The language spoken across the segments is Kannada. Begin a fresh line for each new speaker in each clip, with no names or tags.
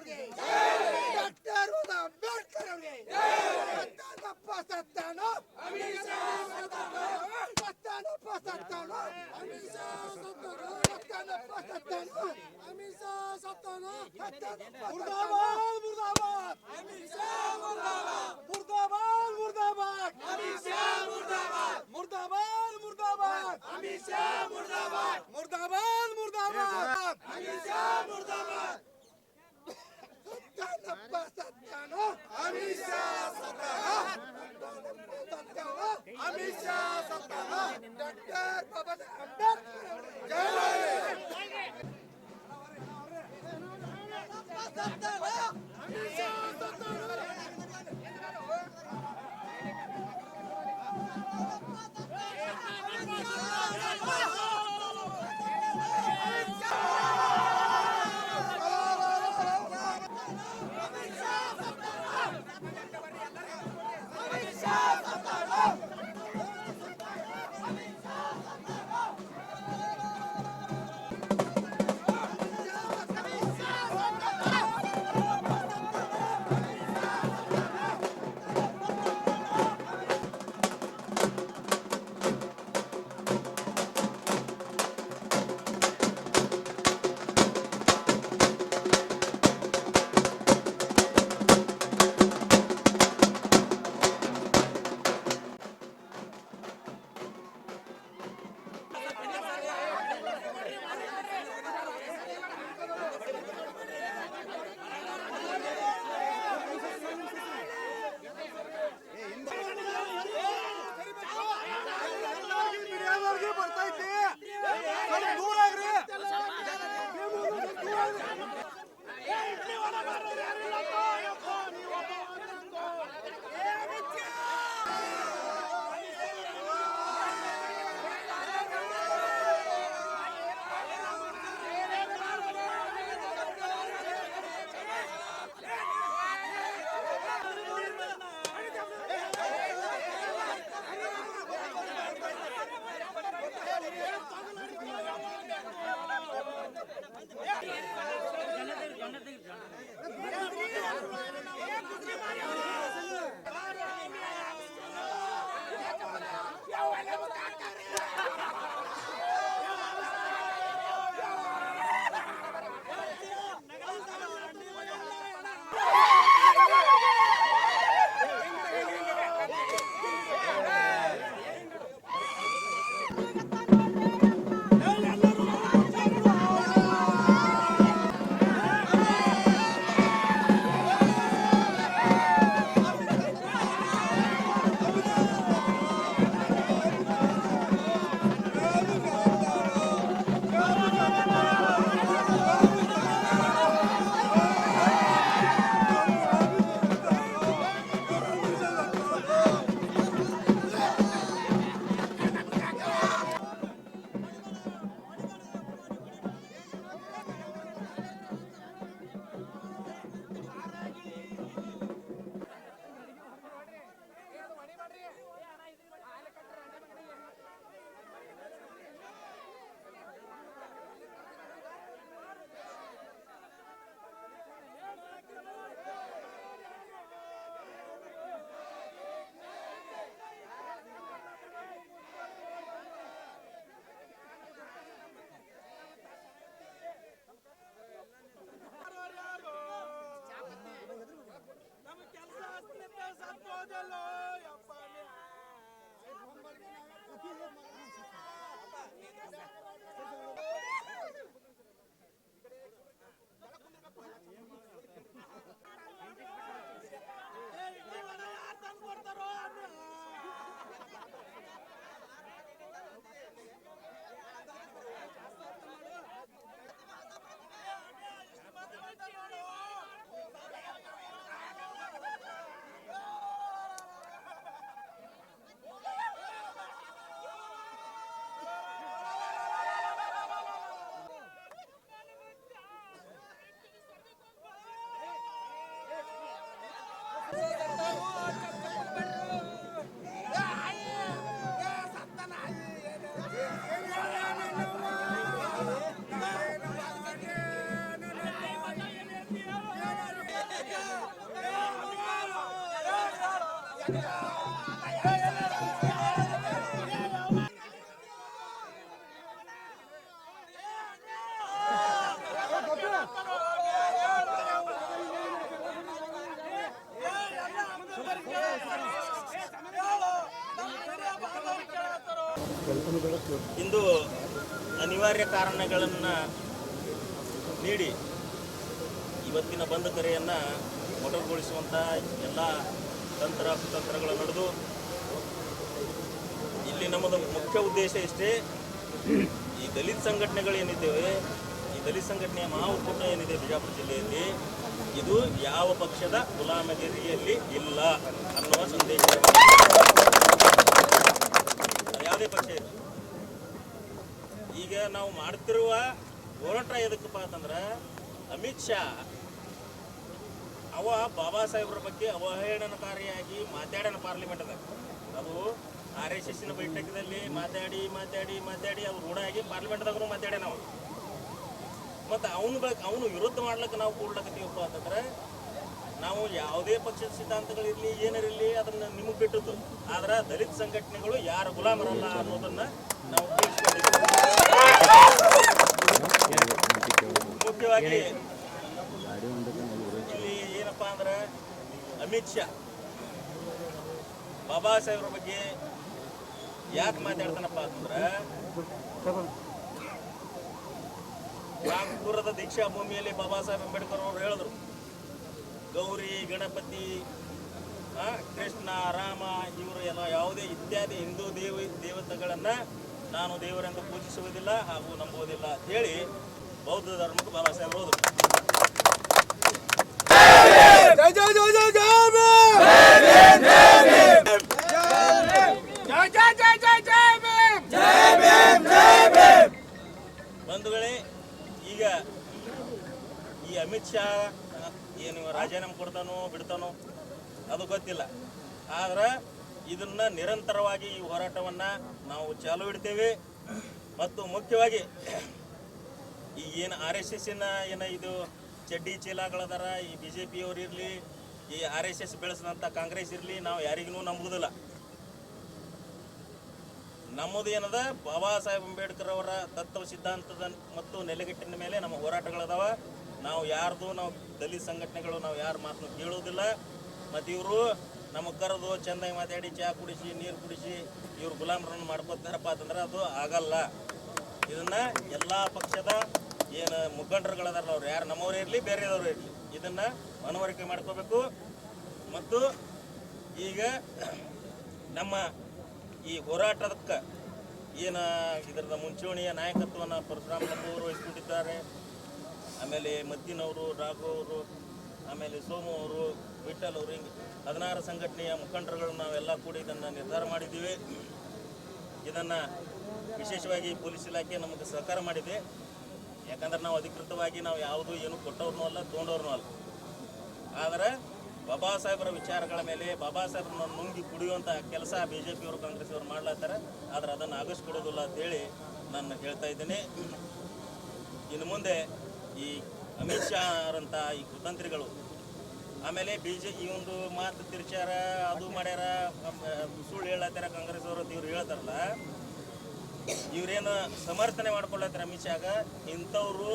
ಅವ್ರಿಗೆ ಡಾಕ್ಟರ್ ಉದ ಅಂಬೇಡ್ಕರ್ ಅವ್ರಿಗೆ ಮತ್ತಾನ ಪಸತ್ತಾನೋ ಮತ್ತಾನ ಪಸತ್ತಾನೋ ಮತ್ತಾನ ಪಸತ್ತಾನೋ ಅಮಿತ್ ಶಾ ಸತ್ತಾನೋ ಮುರ್ದಾಬಾದ್ ಮುರ್ದಾಬಾದ್ ಅಮಿತ್ ಶಾ ಮುರ್ದಾಬಾದ್ I'm not dead, Papa. I'm.
ಇಂದು ಅನಿವಾರ್ಯ ಕಾರಣಗಳನ್ನು ನೀಡಿ ಇವತ್ತಿನ ಬಂದ್ ಕರೆಯನ್ನು ಮೊಟಕುಗೊಳಿಸುವಂಥ ಎಲ್ಲ ತಂತ್ರ ಸುತಂತ್ರಗಳು ನಡೆದು ಇಲ್ಲಿ ನಮ್ಮದು ಮುಖ್ಯ ಉದ್ದೇಶ ಇಷ್ಟೇ, ಈ ದಲಿತ ಸಂಘಟನೆಗಳೇನಿದ್ದೇವೆ ಈ ದಲಿತ ಸಂಘಟನೆಯ ಮಹಾ ಒಕ್ಕೂಟ ಏನಿದೆ ಬಿಜಾಪುರ ಜಿಲ್ಲೆಯಲ್ಲಿ, ಇದು ಯಾವ ಪಕ್ಷದ ಗುಲಾಮಗಿರಿಯಲ್ಲಿ ಇಲ್ಲ ಅನ್ನುವ ಸಂದೇಶ. ಯಾವುದೇ ಪಕ್ಷ ಇದೆ ಈಗ ನಾವು ಮಾಡ್ತಿರುವ ಹೋರಾಟ ಎದಕ್ಕಪ್ಪ ಅಂತಂದ್ರೆ ಅಮಿತ್ ಶಾ ಅವ ಬಾಬಾ ಸಾಹೇಬ್ರ ಬಗ್ಗೆ ಅವಹೇಳನಕಾರಿಯಾಗಿ ಮಾತಾಡ್ಯಾನ ಪಾರ್ಲಿಮೆಂಟ್ದಾಗ. ಅದು ಆರ್ ಎಸ್ ಎಸ್ಸಿನ ಬೈಠಕದಲ್ಲಿ ಮಾತಾಡಿ ಮಾತಾಡಿ ಮಾತಾಡಿ ಅವ್ರು ರೂಢಾಗಿ ಪಾರ್ಲಿಮೆಂಟ್ದಾಗೂ ಮಾತಾಡ್ಯಾನ ಅವ ಮತ್ತು ಅವನು ಬಗ್ಗೆ ಅವನು ವಿರುದ್ಧ ಮಾಡ್ಲಿಕ್ಕೆ ನಾವು ಕೂಡ್ಲಕತ್ತೀವಪ್ಪ ಅಂತಂದ್ರೆ, ನಾವು ಯಾವುದೇ ಪಕ್ಷದ ಸಿದ್ಧಾಂತಗಳಿರಲಿ, ಏನಿರಲಿ ಅದನ್ನು ನಿಮಗೆ ಬಿಟ್ಟದ್ದು. ಆದ್ರೆ ದಲಿತ ಸಂಘಟನೆಗಳು ಯಾರು ಗುಲಾಮರಲ್ಲ ಅನ್ನೋದನ್ನು ನಾವು ಮುಖ್ಯವಾಗಿ ಏನಪ್ಪಾ ಅಂದ್ರೆ ಅಮಿತ್ ಶಾ. ಬಾಬಾ ಸಾಹೇಬ್ರ ಬಗ್ಗೆ ಯಾಕೆ ಮಾತಾಡ್ತಾನಪ್ಪ ಅಂತಂದ್ರೆ ನಾಗ್ಪುರದ ದೀಕ್ಷಾ ಭೂಮಿಯಲ್ಲಿ ಬಾಬಾ ಸಾಹೇಬ್ ಅಂಬೇಡ್ಕರ್ ಅವರು ಹೇಳಿದ್ರು. ಗೌರಿ, ಗಣಪತಿ ಕೃಷ್ಣ, ರಾಮ, ಇವರು ಎಲ್ಲ ಯಾವುದೇ ಇತ್ಯಾದಿ ಹಿಂದೂ ದೇವ, ದೇವತೆಗಳನ್ನ ನಾನು ದೇವರೆಂದು ಪೂಜಿಸುವುದಿಲ್ಲ ಹಾಗೂ ನಂಬುವುದಿಲ್ಲ ಅಂತ ಹೇಳಿ ಬೌದ್ಧ ಧರ್ಮಕ್ಕೆ ಬಾಬಾ ಸಾಹೇಬ್ ಹೋದ್ರು
ಜೈ ಜೈ ಜೈ ಜೈ ಜೈ ಭೀಮ್! ಜೈ ಜೈ ಜೈ ಜೈ ಜೈ ಭೀಮ್!
ಬಂಧುಗಳೇ, ಈಗ ಈ ಅಮಿತ್ ಶಾ, ಏನು ರಾಜೀನಾಮೆ ಕೊಡ್ತಾನೋ, ಬಿಡ್ತಾನೋ, ಅದು ಗೊತ್ತಿಲ್ಲ. ಆದ್ರೆ ಇದನ್ನ ನಿರಂತರವಾಗಿ ಈ ಹೋರಾಟವನ್ನ ನಾವು ಚಾಲು ಇಡ್ತೇವೆ ಮತ್ತು ಮುಖ್ಯವಾಗಿ ಈ ಏನು ಆರ್ ಎಸ್ ಎಸ್ಸಿನ ಏನ ಇದು ಚಡ್ಡಿ ಚೀಲಗಳದಾರ ಈ ಬಿ ಜೆ ಪಿಯವ್ರು ಇರಲಿ, ಈ ಆರ್ ಎಸ್ ಎಸ್ ಬೆಳೆಸಿದಂಥ ಕಾಂಗ್ರೆಸ್ ಇರಲಿ, ನಾವು ಯಾರಿಗೂ ನಂಬುವುದಿಲ್ಲ ನಮ್ಮದು ಏನದ? ಬಾಬಾ ಸಾಹೇಬ್ ಅಂಬೇಡ್ಕರ್ ಅವರ ತತ್ವ ಸಿದ್ಧಾಂತದ ಮತ್ತು ನೆಲೆಗಟ್ಟಿನ ಮೇಲೆ ನಮ್ಮ ಹೋರಾಟಗಳದಾವ. ನಾವು ಯಾರ್ದು, ನಾವು ದಲಿತ ಸಂಘಟನೆಗಳು, ನಾವು ಯಾರ ಮಾತನ್ನು ಕೇಳುವುದಿಲ್ಲ ಮತ್ತು ಇವರು ನಮ್ಮ ಕರೆದು ಚೆಂದಾಗಿ ಮಾತಾಡಿ ಚಹಾ ಕುಡಿಸಿ, ನೀರು ಕುಡಿಸಿ ಇವ್ರು ಗುಲಾಮರನ್ನು ಮಾಡ್ಕೋತಾರಪ್ಪ ಅಂತಂದ್ರೆ ಅದು ಆಗಲ್ಲ. ಇದನ್ನ ಎಲ್ಲ ಪಕ್ಷದ ಏನು ಮುಖಂಡರುಗಳದಾರಲ್ಲ ಅವ್ರು ಯಾರು ನಮ್ಮವರೇ ಇರಲಿ, ಬೇರೆದವರು ಇರಲಿ, ಇದನ್ನು ಮನವರಿಕೆ ಮಾಡ್ಕೋಬೇಕು. ಮತ್ತು ಈಗ ನಮ್ಮ ಈ ಹೋರಾಟದಕ್ಕೆ ಏನು ಇದರದ ಮುಂಚೂಣಿಯ ನಾಯಕತ್ವವನ್ನು ಪರಶುರಾಮ ಅವರು ವಹಿಸ್ಕೊಂಡಿದ್ದಾರೆ. ಆಮೇಲೆ ಮದ್ದಿನವರು ರಾಘು ಅವರು, ಆಮೇಲೆ ಸೋಮು ಅವರು, ವಿಠಲ್ ಅವರು, ಹಿಂಗೆ ಹದಿನಾರು ಸಂಘಟನೆಯ ಮುಖಂಡರುಗಳು ನಾವೆಲ್ಲ ಕೂಡ ಇದನ್ನು ನಿರ್ಧಾರ ಮಾಡಿದ್ದೀವಿ. ಇದನ್ನು ವಿಶೇಷವಾಗಿ ಪೊಲೀಸ್ ಇಲಾಖೆ ನಮಗೆ ಸಹಕಾರ ಮಾಡಿದೆ. ಯಾಕಂದ್ರೆ ನಾವು ಅಧಿಕೃತವಾಗಿ ನಾವು ಯಾವುದು ಏನು ಕೊಟ್ಟವ್ರನ್ನೂ ಅಲ್ಲ, ತೊಗೊಂಡವ್ರನ್ನೂ ಅಲ್ಲ. ಆದರೆ ಬಾಬಾ ಸಾಹೇಬರ ವಿಚಾರಗಳ ಮೇಲೆ ಬಾಬಾ ಸಾಹೇಬ್ರನ್ನ ನುಂಗಿ ಕುಡಿಯುವಂಥ ಕೆಲಸ ಬಿ ಜೆ ಪಿಯವರು ಕಾಂಗ್ರೆಸ್ ಅವರು ಮಾಡ್ಲತ್ತಾರೆ. ಆದರೆ ಅದನ್ನು ಆಗಿಸ್ಕೊಡೋದಿಲ್ಲ ಅಂತೇಳಿ ನಾನು ಹೇಳ್ತಾ ಇದ್ದೀನಿ. ಇನ್ನು ಮುಂದೆ ಈ ಅಮಿತ್ ಶಾ ಅವರಂಥ ಈ ಕುತಂತ್ರಿಗಳು ಆಮೇಲೆ ಬಿ ಜೆ ಈ ಒಂದು ಮಾತು ತಿರ್ಚಾರ ಅದು ಮಾಡ್ಯಾರ ಸುಳ್ಳು ಹೇಳತ್ತಾರ ಕಾಂಗ್ರೆಸ್ ಅವರು ಇವ್ರು ಹೇಳ್ತಾರಲ್ಲ ಇವ್ರೇನು ಸಮರ್ಥನೆ ಮಾಡ್ಕೊಳ್ಳತ್ತಾರೆ ಅಮಿತ್ ಶಾಗ ಇಂಥವ್ರು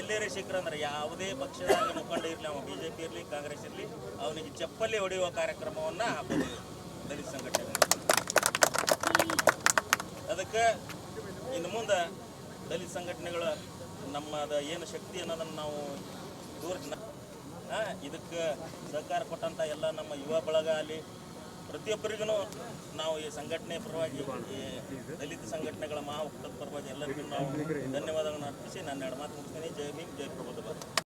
ಎಲ್ಲೇರೆ ಅಂದ್ರೆ ಯಾವುದೇ ಪಕ್ಷದ ಮುಖಂಡ ಇರಲಿ, ಅವ ಬಿ ಜೆ ಪಿ ಇರಲಿ, ಕಾಂಗ್ರೆಸ್ ಇರಲಿ, ಅವನಿಗೆ ಚಪ್ಪಲಿ ಹೊಡೆಯುವ ಕಾರ್ಯಕ್ರಮವನ್ನು ಹಾಕೋದು ದಲಿತ ಸಂಘಟನೆ. ಅದಕ್ಕೆ ಇನ್ನು ಮುಂದೆ ದಲಿತ ಸಂಘಟನೆಗಳು ನಮ್ಮದ ಏನು ಶಕ್ತಿ ಅನ್ನೋದನ್ನು ನಾವು ದೂರ ಇದಕ್ಕೆ ಸಹಕಾರ ಕೊಟ್ಟಂಥ ಎಲ್ಲ ನಮ್ಮ ಯುವ ಬಳಗ ಅಲ್ಲಿ ಪ್ರತಿಯೊಬ್ಬರಿಗೂ ನಾವು ಈ ಸಂಘಟನೆ ಪರವಾಗಿ, ಈ ದಲಿತ ಸಂಘಟನೆಗಳ ಮಹಾ ಪರವಾಗಿ ಎಲ್ಲರಿಗೂ ನಾವು ಧನ್ಯವಾದಗಳನ್ನು ಅರ್ಪಿಸಿ ನನ್ನ ಎರಡು ಮಾತು ಮುಗಿಸ್ತೀನಿ. ಜೈ ಭೀಮ್, ಜೈ ಪ್ರಭುತ್ವ